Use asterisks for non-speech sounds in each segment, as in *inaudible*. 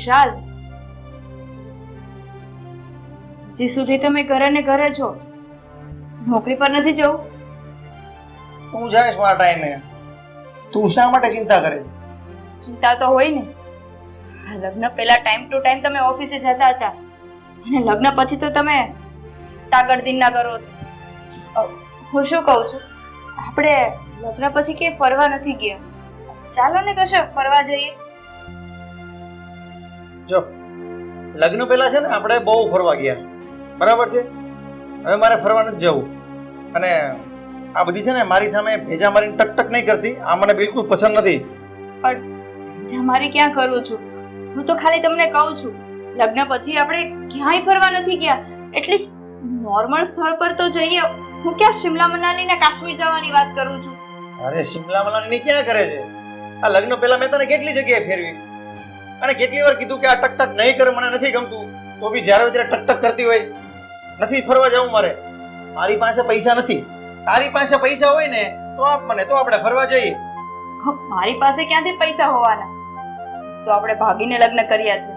વિશાલ. જે સુધી તમે ઘરે ને ઘરે છો? નોકરી પર નથી જવું? તું જાણીશ મારા ટાઈમે. તું શા માટે ચિંતા કરે ચિંતા તો હોય ને. લગ્ન પહેલા ટાઈમ ટુ ટાઈમ તમે ઓફિસે જતા હતા. અને લગ્ન પછી તો તમે તાગડદીન ના કરો છો. હું શું કહું છું? આપણે લગ્ન પછી કે ફરવા નથી ગયા. ચાલો ને કશે ફરવા જઈએ? જો લગ્ન પહેલા છે ને આપણે બહુ ફરવા ગયા. બરાબર છે? હવે મારે ફરવા નથી જવું. અને આ બધી છે ને મારી સામે ભેજા મારીને ટક ટક નહીં કરતી. આ મને બિલકુલ પસંદ નથી. પણ તમારે ક્યાં કરું છું? હું તો ખાલી તમને કહું છું લગ્ન પછી આપણે ક્યાંય ફરવા નથી ગયા. એટલી નોર્મલ સ્થળ પર તો જઈએ. હું ક્યાં શિમલા મનાલી ને કાશ્મીર જવાની વાત કરું છું? અરે શિમલા મનાલીની ક્યાં કરે છે? આ લગ્ન પહેલા મેં તને કેટલી જગ્યાએ ફેરવી? અને કેટલી વાર કીધું કે આ ટક ટક નહીં કરે મને નથી ગમતું. તો બી જ્યારે ત્યારે ટક ટક કરતી હોય. નથી ફરવા જવું મારે. મારી પાસે પૈસા નથી. તારી પાસે પૈસા હોય ને તો આપ મને તો આપણે ફરવા જઈએ. મારી પાસે ક્યાંથી પૈસા હોવાના? તો આપણે ભાગીને લગ્ન કર્યા છે.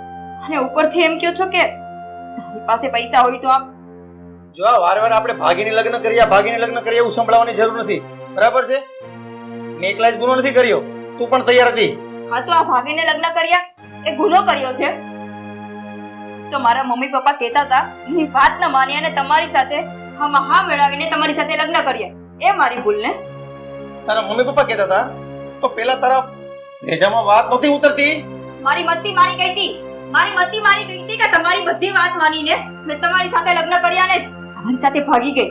અને ઉપરથી એમ કહો છો કે તારી પાસે પૈસા હોય તો આપ જો આ વાર વાર આપણે ભાગીને લગ્ન કર્યા ભાગીને લગ્ન કર્યા એવું સંભળાવવાની જરૂર નથી. બરાબર છે? મેં એકલા જ ગુનો નથી કર્યો. તું પણ તૈયાર હતી. હા તો આ ભાગીને લગ્ન કર્યા? એ ગુનો કર્યો છે? તો મારા મમ્મી પપ્પા કહેતા હતા એની વાત ન માની અને તમારી સાથે હા હા મેળવીને તમારી સાથે લગ્ન કરીએ. એ મારી ભૂલ ને તારા મમ્મી પપ્પા કહેતા હતા તો પેલા તારા ભેજામાં વાત નહોતી ઉતરતી? મારી મતી મારી ગઈ હતી મારી મતી મારી ગઈ હતી કે તમારી બધી વાત માનીને મેં તમારી સાથે લગ્ન કર્યા ને તમારી સાથે ભાગી ગઈ.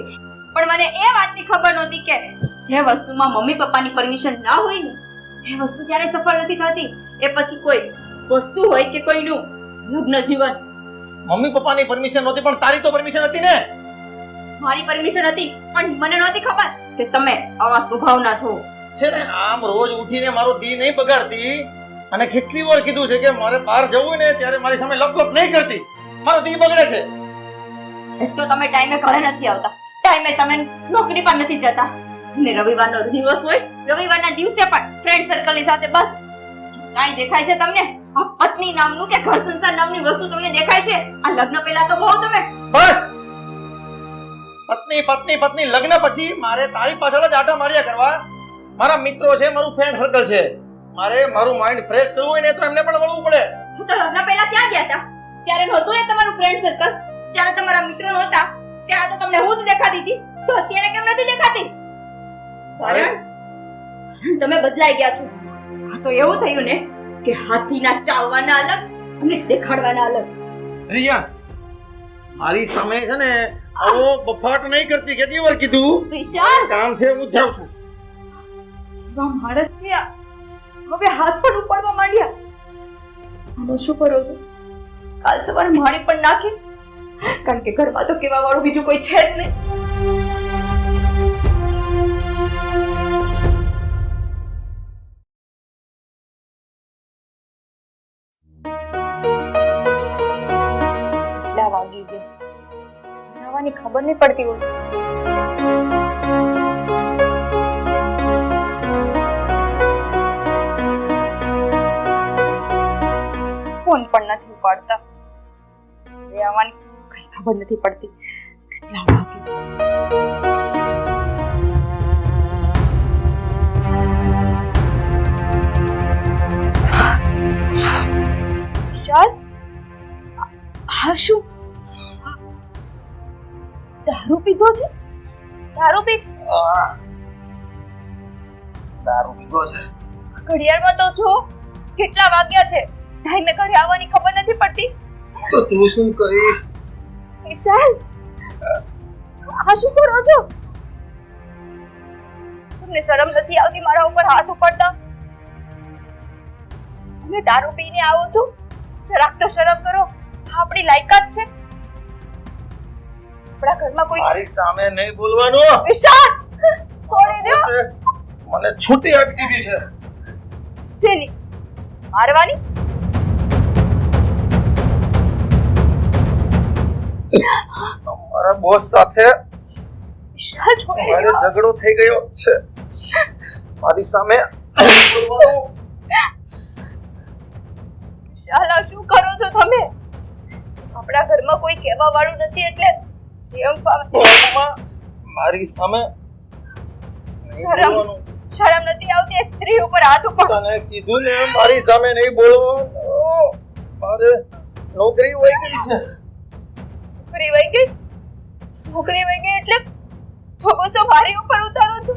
પણ મને એ વાતની ખબર નહોતી કે જે વસ્તુમાં મમ્મી પપ્પાની પરમિશન ના હોય ને એ વસ્તુ ત્યારે સફળ નથી થતી. એ પછી કોઈ વસ્તુ હોય કે કોઈનું લગ્ન જીવન? મમ્મી પપ્પાની પરમિશન નહોતી પણ તારી તો પરમિશન હતી ને? મારી પરમિશન હતી પણ મને નહોતી ખબર કે તમે આવા સ્વભાવના છો. છે ને આમ રોજ ઉઠીને મારો દી નહીં બગાડતી. અને કેટલી વાર કીધું છે કે મારે બહાર જવું ને ત્યારે મારી સામે લપલપ નહીં કરતી. મારો દી બગડે છે. એક તો તમે ટાઈમે ઘરે નથી આવતા. ટાઈમે તમે નોકરી પર નથી જતા. ને રવિવારનો દિવસ હોય રવિવારના દિવસે પણ ફ્રેન્ડ સર્કલની સાથે બસ. કાંઈ દેખાય છે તમને? આ પત્ની નામનું કે ઘર સંસાર નામની વસ્તુ તમને દેખાય છે? આ લગ્ન પહેલા તો બહુ તમે. બસ! પત્ની પત્ની પત્ની લગ્ન પછી મારે તારી પાછળ જ આટા માર્યા કરવા. મારા મિત્રો છે મારું ફ્રેન્ડ સર્કલ છે. મારે મારું માઇન્ડ ફ્રેશ કરવું હોય ને તો એમને પણ મળવું પડે. હું તો લગ્ન પહેલા ક્યાં ગયા હતા. ત્યારે નહોતું એ તમારું ફ્રેન્ડ સર્કલ ત્યારે તમારા મિત્રો નહોતા. ત્યારે તો તમને હું જ દેખાતી હતી. તો અત્યારે કેમ નથી દેખાતી? કારણ તમે બદલાઈ ગયા છો. આ તો એવું થયું ને કે હાથીના ચાવવાના અલગ અને દેખાડવાના અલગ. રિયા મારી સામે છે ને આવો બફાટ નહીં કરતી કેટલી વાર કીધું? વિશાલ! કામ છે હું જાઉં છું. વા માણસ છે આ. હવે હાથ પણ ઉપાડવા માંડ્યા. આનો શું કરો છો? કાલ સવારે મારી પણ નાખી. કારણ કે ઘરમાં તો કેવા વાળું બીજું કોઈ છે જ નહીં. ગયા આવવાની ખબર નહીં પડતી હોય ફોન પણ નથી ઉપાડતા હવે આવવાની કઈ ખબર નથી પડતી કેટલા વાગે વિશાલ આ શું દારૂ પીધો છે? દારૂ પી દારૂ પીધો છે? ઘડિયાળમાં તો જો કેટલા વાગ્યા છે? ટાઈમે ઘરે આવવાની ખબર નથી પડતી. તો તું શું કરીશ? વિશાલ આ શું કરો છો? તમને શરમ નથી આવતી મારા ઉપર હાથ ઉપાડતા? તમે દારૂ પીને આવો છો? જરાક તો શરમ કરો. આપણી લાયકાત છે. આપણા ઘરમાં કોઈ મારી સામે નહીં બોલવાનું. વિશાલ છોડી દો. મને છૂટી આપી દીધી છે. સેની મારવાની? તમારા બોસ સાથે મારે ઝઘડો થઈ ગયો છે. મારી સામે શાલા શું કરો છો તમે? આપણા ઘરમાં કોઈ કહેવા વાળું નથી એટલે જેમ મારી સામે શરમ. શરમ નથી આવતી? એક સ્ત્રી ઉપર હાથ ઉપર તને કીધું ને મારી સામે નહીં બોલવાનું. મારે નોકરી વહી ગઈ છે. નોકરી વહી ગઈ? નોકરી વહી ગઈ એટલે તો મારી ઉપર ઉતારો છો.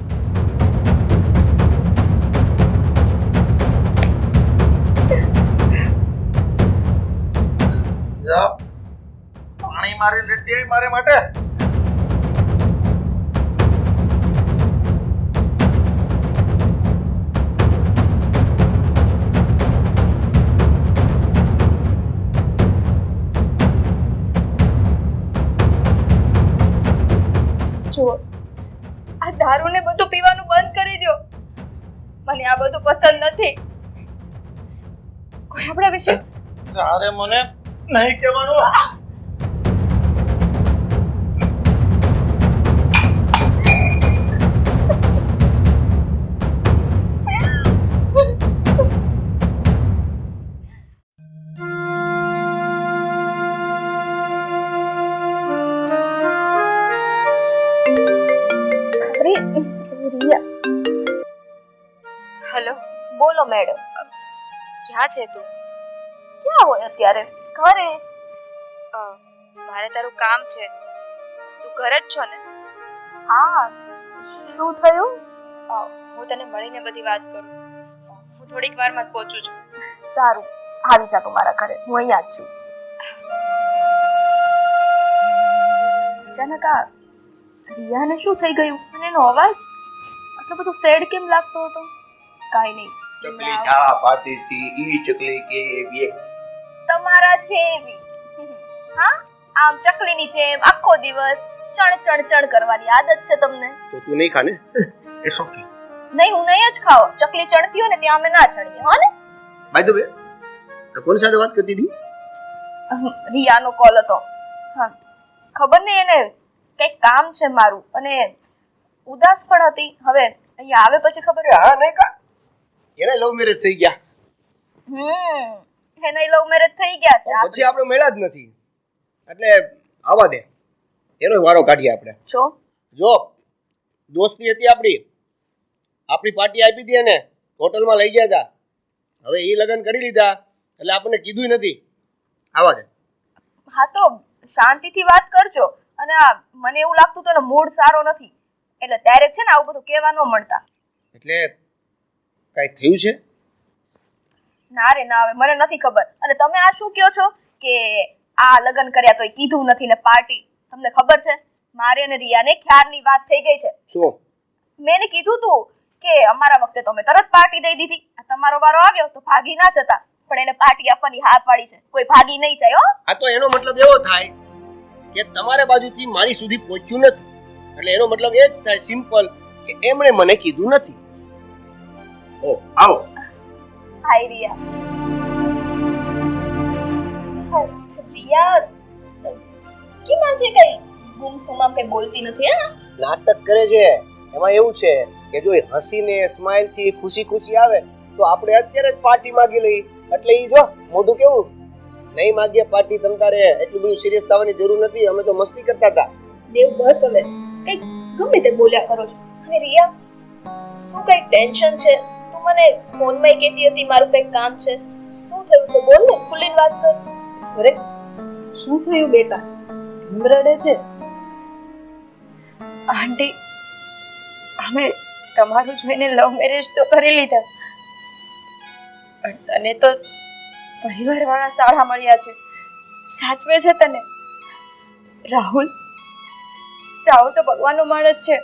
જા. પાણી મારી રેડી આવી મારે માટે. જુઓ આ દારૂને બધું પીવાનું બંધ કરી દો મને આ બધું પસંદ નથી. કોઈ આપણા વિશે તારે મને નહીં કહેવાનું છે તું? ક્યાં હોય અત્યારે? ઘરે? મારે તારું કામ છે. તું ઘરે જ છો ને? હા શું થયું? હું તને મળીને બધી વાત કરું. હું થોડીક વારમાં જ પહોંચું છું. સારું. આવી જા તું મારા ઘરે. હું અહીંયા જ છું. આ રિયાને શું થઈ ગયું? અને એનો અવાજ? આટલો બધો સેડ કેમ લાગતો હતો? કાંઈ ચકલી જા પાતી થી ઈ ચકલી કે એવી તમારા છે એવી હા? આમ ચકલીની જેમ આખો દિવસ ચણ ચણ ચણ કરવાની આદત છે તમને? તો તું નહીં ખાને? ઇટ્સ ઓકે નહીં હું નહીં જ ખાવ ચકલી ચણતી હોય ને ત્યાં અમે ના ચણીએ હો ને? બાય ધ વે તો કોની સાથે વાત કરતી હતી? રિયાનો કોલ હતો. હા. ખબર નહીં એને કંઈક કામ છે મારું. અને ઉદાસ પણ હતી. હવે અહીંયા આવે પછી ખબર? હા નહીં કા? એને લવ મેરેજ થઈ ગયા. હમ એને લવ મેરેજ થઈ ગયા છે પછી આપણે મેળા જ નથી. એટલે આવા દે. એનો વારો કાઢીએ આપણે. છો? જો દોસ્તી હતી આપણી આપણી પાર્ટી આપી હતી એને. હોટલમાં લઈ ગયા હતા હવે એ લગ્ન કરી લીધા. એટલે આપણને કીધું નથી. આવા દે. હા તો શાંતિથી વાત કરજો. અને આ મને એવું લાગતું તો મૂડ સારો નથી. એટલે ડાયરેક્ટ છે ને આવું બધું કહેવા ન મળતા. એટલે કાંઈ થયું છે? ના રે ના હવે મને નથી ખબર. અને તમે આ શું કહો છો? કે આ લગ્ન કર્યા તોય કીધું નથી ને પાર્ટી. તમને ખબર છે? મારે અને રિયાને ખ્યાલની વાત થઈ ગઈ છે? શું? મેં કીધું તું કે અમારા વખતે તો તરત પાર્ટી દઈ દીધી. આ તમારો વારો આવ્યો તો ભાગી ના જતા. પણ એને પાર્ટી આપવાની હા પાડી છે. કોઈ ભાગી નહીં જાય હો. આ તો એનો મતલબ એવો થાય કે તમારા બાજુથી મારી સુધી પહોંચ્યું નથી. એટલે એનો મતલબ એ જ થાય સિમ્પલ કે એમણે મને કીધું નથી. ઓ આવો. હાય રિયા. રિયા કેમ છે કઈ? ગુમસુમ આમ કઈ બોલતી નથી હે નાટક કરે છે. એમાં એવું છે કે જો હસીને સ્માઈલથી ખુશી ખુશી આવે તો આપણે અત્યારે જ પાર્ટી માંગી લઈ એટલે ઈ જો મોઢું કેવું? નહીં માગીએ પાર્ટી તમ તારે એટલું બધું સિરિયસ થવાની જરૂર નથી અમે તો મસ્તી કરતા હતા. દેવ બસ હવે. કઈ ગમે તે બોલ્યા કરો છો. અને રિયા શું કઈ ટેન્શન છે? તું મને ફોનમાં કહેતી હતી, મારું કંઈક કામ છે. શું થયું છે? બોલ ને ખુલ્લીને વાત કર. અરે, શું થયું બેટા? કેમ છે? આંટી, અમે તમારું જોઈને લવ મેરેજ તો કરી લીધા. પણ તને તો પરિવારવાળા સારા મળ્યા છે. સાચવે છે તને? રાહુલ રાહુલ તો ભગવાનનો માણસ છે.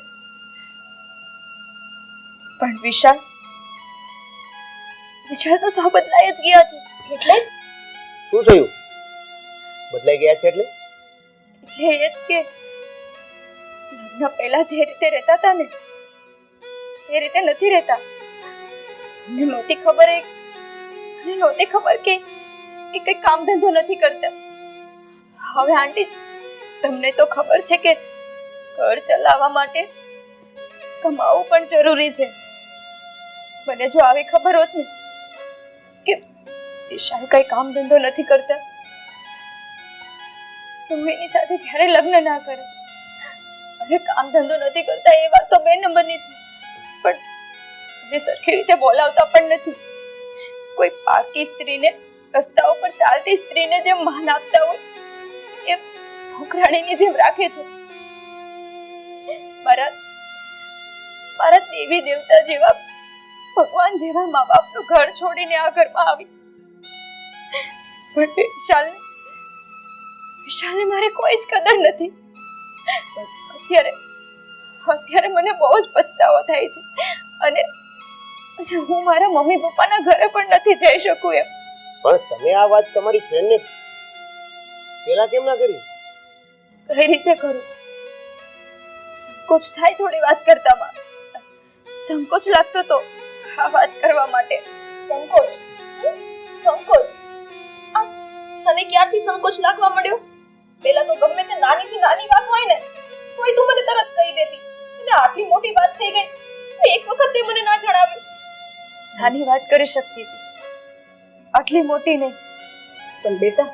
પણ વિશાલ વિશાલ તો સાવ બદલાઈ જ ગયા છે. એટલે? શું થયું? બદલાઈ ગયા છે એટલે? એટલે એ જ કે લગ્ન પહેલા જે રીતે રહેતા હતા ને એ રીતે નથી રહેતા. મને નહોતી ખબર એ મને નહોતી ખબર કે એ કઈ કામ ધંધો નથી કરતા. હવે આંટી તમને તો ખબર છે કે ઘર ચલાવવા માટે કમાવું પણ જરૂરી છે. મને જો આવી ખબર હોત ને વિશાલ કઈ કામ ધંધો નથી કરતા? તો એની સાથે ક્યારે લગ્ન ના કરે? અરે કામ ધંધો નથી કરતા એ વાત તો બે નંબરની છે. પણ તમે સરખી રીતે બોલાવતા પણ નથી. કોઈ પારકી સ્ત્રીને રસ્તા ઉપર ચાલતી સ્ત્રીને જેમ માન આપતા હોય એ નોકરાણીની જેમ રાખે છે. મારા મારા દેવી દેવતા જેવા ભગવાન જેવા મા બાપનું ઘર છોડીને આ ઘરમાં આવી પણ વિશાલને વિશાલને મારે કોઈ જ કદર નથી. અત્યારે અત્યારે મને બહુ જ પસ્તાવો થાય છે. અને હું મારા મમ્મી પપ્પાના ઘરે પણ નથી જઈ શકું એમ. પણ તમે આ વાત તમારી ફ્રેન્ડને પેલા કેમ ના કરી? કઈ રીતે કરું? સંકોચ થાય થોડી વાત કરતામાં. સંકોચ લાગતો તો આ વાત કરવા માટે. સંકોચ? સંકોચ? તને ક્યારથી સંકોચ લાગવા મળ્યો પેલા તો ગમે તે નાની થી નાની વાત હોય ને તોય તું મને તરત કહી દેતી. અને આટલી મોટી વાત થઈ ગઈ તો એક વખત તે મને ના જણાવ્યું. નાની વાત કરી શકતી હતી. આટલી મોટી નહીં. પણ બેટા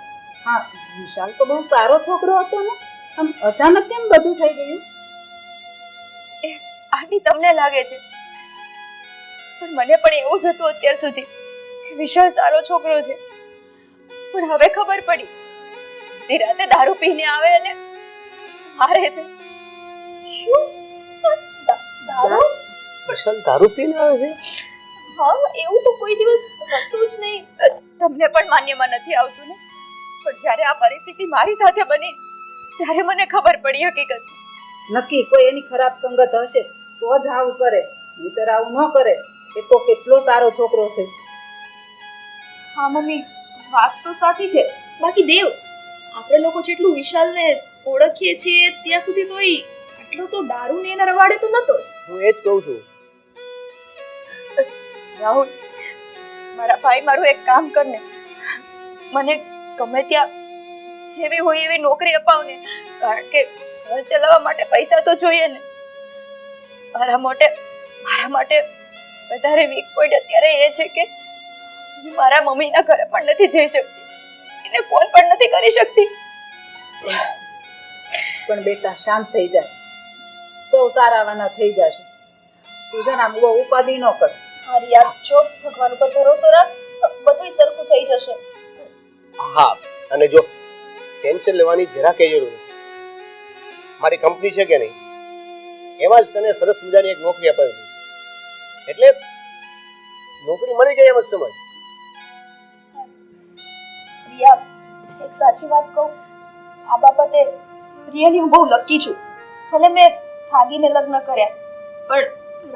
હા વિશાલ તો બહુ સારો છોકરો હતો ને. આમ અચાનક કેમ બધું થઈ ગયું? એ આની તમને લાગે છે. પણ મને પણ એવું જ હતું અત્યાર સુધી કે વિશાલ સારો છોકરો છે. પણ હવે ખબર પડી. નિરાતે દારૂ પીને આવે અને હારે છે. શું? દારૂ? પ્રશાંત દારૂ પીને આવે છે? હા એવું તો કોઈ દિવસ હતું જ નહીં. તમને પણ માન્યમાં નથી આવતું ને? પણ જ્યારે આ પરિસ્થિતિ મારી સાથે બની ત્યારે મને ખબર પડી હકીકત. નક્કી કોઈ એની ખરાબ સંગત હશે તો જ આવું કરે. નહીતર આવું ન કરે. એ તો કેટલો સારો છોકરો છે. હા મમ્મી. વાત તો સાચી છે. બાકી દેવ આપણે લોકો જેટલું વિશાલને ઓળખીએ છીએ ત્યાં સુધી તો ઈ આટલો તો દારૂ ને એના રવાડે તો નતો જ. હું એ જ કહું છું. રાહુલ મારા ભાઈ મારું એક કામ કર ને મને ગમે ત્યાં જેવી હોય એવી નોકરી અપાવ ને કારણ કે ઘર ચલાવવા માટે પૈસા તો જોઈએ ને. મારા માટે મારા માટે વધારે વીક પોઈન્ટ અત્યારે એ છે કે હું મારા મમ્મીના ઘરે પણ નથી જઈ શકતી. એને ફોન પણ નથી કરી શકતી. પણ બેટા શાંત થઈ જાય સૌ સારાવાના થઈ જશે. તું છે ને આમ બહુ ઉપાધિ ન કર. મારી યાદ છો? ભગવાન ઉપર ભરોસો રાખ બધું સરખું થઈ જશે. હા અને જો ટેન્શન લેવાની જરા કે જરૂર નથી. મારી કંપની છે કે નહીં? એમાં જ તને સરસ મજાની એક નોકરી અપાવી એટલે નોકરી મળી ગઈ એમ જ સમજ. સાચી વાત કહું, આ બાબતે રિયલી હું બહુ લકી છું. ભલે મેં ભાગીને લગ્ન કર્યા, પણ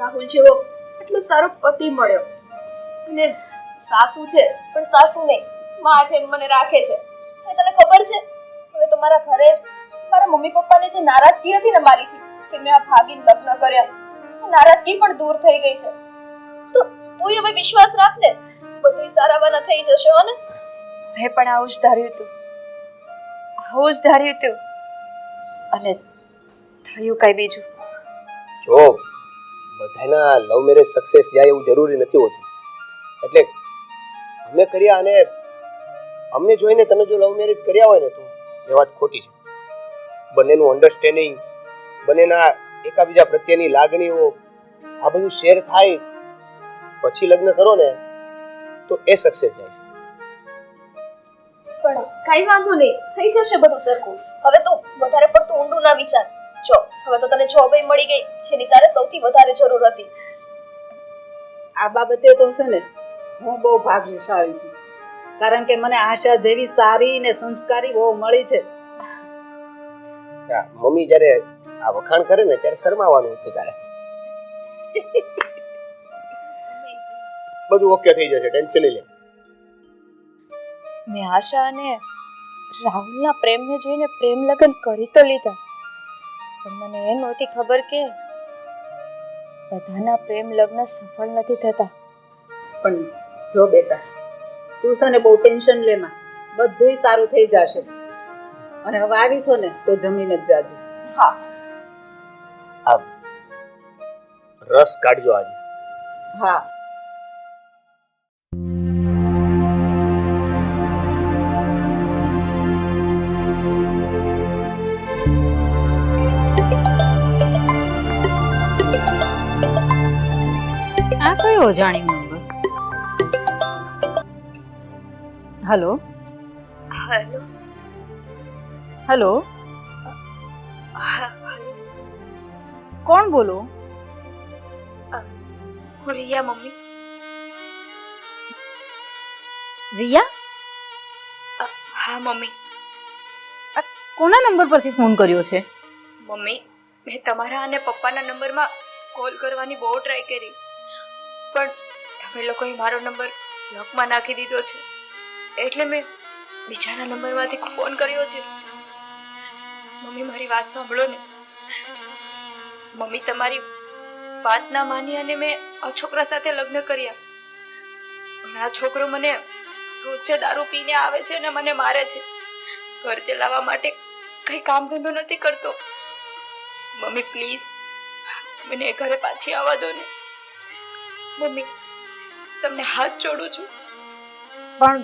રાહુલ જેવો એટલો સારો પતિ મળ્યો. અને સાસુ છે, પણ સાસુ નહીં માં છે મને રાખે છે. હવે તને ખબર છે, હવે તો મારા ઘરે મારા મમ્મી પપ્પાને જે નારાજગી હતી ને મારીથી, કે મેં આ ભાગીને લગ્ન કર્યા નારાજગી પણ દૂર થઈ ગઈ છે. તો તું હવે વિશ્વાસ રાખ ને બધું સારાવાના થઈ જશે, હો ને? મેં પણ આવું જ ધાર્યું હતું. આવું જ ધાર્યું હતું અને થયું કઈ બીજું? જો, બધાના લવ મેરેજ સક્સેસ જાય એવું જરૂરી નથી હોતું. એટલે અમે કર્યા અને અમને જોઈને તમે જો લવ મેરેજ કર્યા હોય ને તો એ વાત ખોટી છે. બંનેનું અન્ડરસ્ટેન્ડિંગ બંનેના એકાબીજા પ્રત્યેની લાગણીઓ, આ બધું શેર થાય, પછી લગ્ન કરો ને, તો એ સક્સેસ જાય છે. પણ કઈ વાંધો નહીં થઈ જશે બધું સરખું. હવે તું વધારે પડતું ઊંડું ના વિચાર. જો હવે તો તને જોબ મળી ગઈ જેની તારે સૌથી વધારે જરૂર હતી. આ બાબતે તો છે ને હું બહુ ભાગ્યશાળી છું. કારણ કે મને આશા જેવી સારી ને સંસ્કારી બહુ મળી છે. મમ્મી જ્યારે આ વખાણ કરે ને ત્યારે શરમાવાનું હતું તારે. *laughs* બધું ઓકે થઈ જશે ટેન્શન નહીં લે. મેં આશા અને રાહુલના પ્રેમને જોઈને પ્રેમ લગ્ન કરી તો લીધા. પણ મને એ નહોતી ખબર કે બધાના પ્રેમ લગ્ન સફળ નથી થતા. પણ જો બેટા તું છે ને બહુ ટેન્શન લેમાં બધુંય સારું થઈ જશે. અને હવે આવી છો ને તો જમીન જ જાજે. હા. રસ કાઢજો આજે. હા. કયો અજાણ્યો નંબર હલો હલો હલો કોણ બોલો? હું રિયા મમ્મી. રિયા? હા મમ્મી. કોના નંબર પરથી ફોન કર્યો છે? મમ્મી મેં તમારા અને પપ્પાના નંબરમાં કોલ કરવાની બહુ ટ્રાય કરી. પણ તમે લોકોએ મારો નંબર લોકમાં નાખી દીધો છે. એટલે મેં બીજાના નંબરમાંથી ફોન કર્યો છે. મમ્મી, મારી વાત સાંભળો ને. મમ્મી, તમારી વાત ના માની અને મેં આ છોકરા સાથે લગ્ન કર્યા. પણ આ છોકરો મને રોજે દારૂ પીને આવે છે અને મને મારે છે. ઘર ચલાવવા માટે કંઈ કામ ધંધો નથી કરતો. મમ્મી, પ્લીઝ, મને ઘરે પાછી આવવા દો ને. મમ્મી તમને હાથ જોડું છું. પણ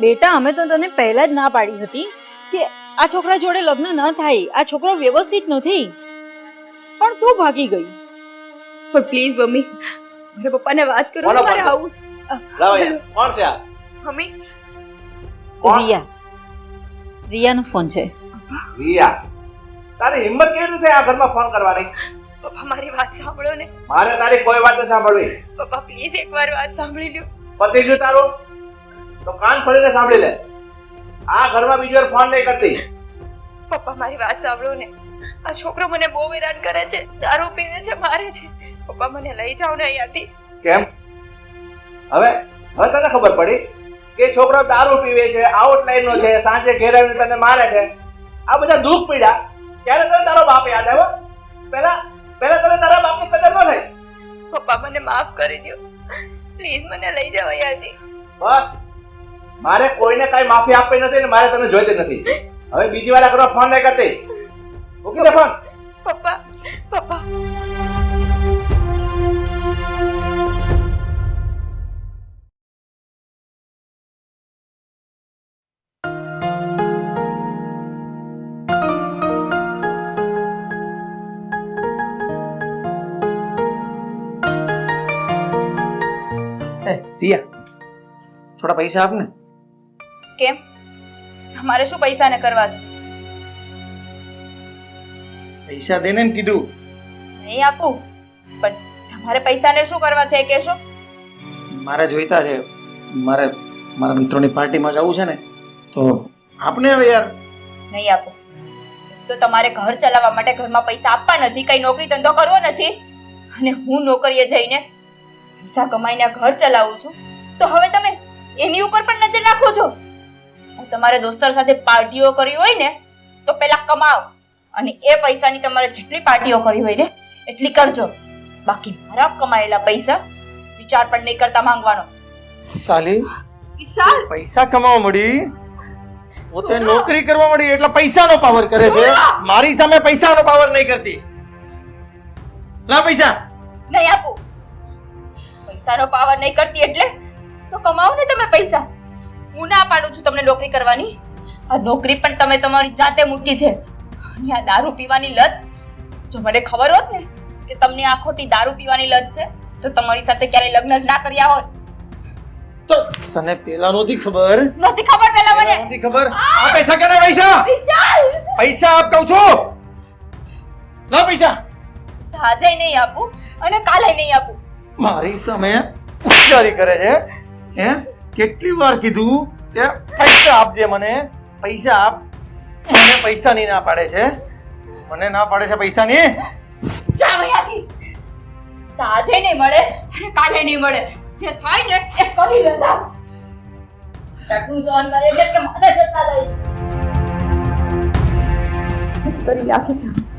બેટા અમે તો તને પહેલા જ ના પાડી હતી કે આ છોકરા જોડે લગ્ન ન થાય આ છોકરો વ્યવસ્થિત નથી. પણ તું ભાગી ગઈ. પણ પ્લીઝ મમ્મી મારા પપ્પાને વાત કરો મારે? આવું કોણ છે આ? મમ્મી. રિયા. રિયાનો ફોન છે. રિયા તારી હિંમત કેવી રીતે થઈ આ ઘરમાં ફોન કરવાની? પપ્પા મારી વાત સાંભળો ને. મારે તારી કોઈ વાત સાંભળવી. પપ્પા પ્લીઝ એકવાર વાત સાંભળી લ્યો. પતિ ગયું તારું? તો કાન ખોલીને સાંભળી લે. આ ઘરમાં બીજો ફોન નહીં કરતી. પપ્પા મારી વાત સાંભળો ને. આ છોકરો મને બહુ હેરાન કરે છે દારૂ પીવે છે મારે છે. પપ્પા મને લઈ જાઓ ને અહીંયાથી. કેમ? હવે હવે તને ખબર પડી કે છોકરો દારૂ પીવે છે આઉટલાઈન નો છે સાંજે ઘેર આવીને તને મારે છે. આ બધા દુઃખ પીડા. ત્યારે તને તારો બાપ યાદ આવ્યો? પહેલા પહેલા તને તારા બાપની કદર ન થઈ પપ્પા મને માફ કરી દો પ્લીઝ મને લઈ જાઓ અહીંયાથી બસ. મારે કોઈને કઈ માફી આપવી નથી ને મારે તને જોઈતી નથી. હવે બીજી વાર ઘરમાં ફોન નહીં કરતી. મૂકી દે ફોન પપ્પા પપ્પા. રિયા થોડા પૈસા આપ ને કેમ? તમારે શું પૈસાને કરવા છે? પૈસા દેને એમ કીધું. નહીં આપું પણ તમારે પૈસાને શું કરવા છે એ કહેશો? મારે જોઈતા છે. મારે મારા મિત્રોની પાર્ટીમાં જવું છે ને તો આપને હવે યાર. નહીં આપો. તો તમારે ઘર ચલાવવા માટે ઘરમાં પૈસા આપવા નથી કઈ નોકરી ધંધો કરવો નથી? અને હું નોકરીએ જઈને પૈસા કમાઈને આ ઘર ચલાવું છું તો હવે તમે એની ઉપર પણ નજર નાખો છો. તમારે દોસ્તર સાથે પાર્ટીઓ કરી હોય ને તો પેલા કમાઓ અને એ પૈસાની તમારે જેટલી પાર્ટીઓ કરી હોય ને એટલી કરજો. બાકી મારા કમાયેલા પૈસા વિચાર પણ નહીં કરતા માંગવાનો. સાલી વિશાલ! પૈસા કમાવા મળી? પોતે નોકરી કરવા મળી એટલે પૈસાનો પાવર કરે છે. મારી સામે પૈસાનો પાવર નહીં કરતી. લા પૈસા. નહીં આપું. પૈસાનો પાવર નહીં કરતી એટલે તો કમાવો ને તમે પૈસા. હું ના પાડું છું તમને નોકરી કરવાની. આ નોકરી પણ તમે તમારી જાતે મૂકી છે. અને આ દારૂ પીવાની લત જો મને ખબર હોત ને કે તમને આ ખોટી દારૂ પીવાની લત છે તો તમારી સાથે ક્યારેય લગ્ન જ ના કર્યા હોત. તો તને પેલા નોતી ખબર? નોતી ખબર પેલા મને? નોતી ખબર? આ! પૈસા કરે પૈસા? વિશાલ! પૈસા આપ કહું છું. ના પૈસા. સાજે નહીં આપું અને કાલે નહીં આપું. મારી સામે હોશિયારી કરે છે. હે? કેટલી વાર કીધું? કે પૈસા આપજે મને. પૈસા આપ. મને નહીં ના પાડે છે. મને ના પાડે છે પૈસા નહીં ક્યાં અહીંયાથી સાજે નહીં મળે અને કાલે નહીં મળે. જે થાય ને એ કરી લેતા કરે નાખી છે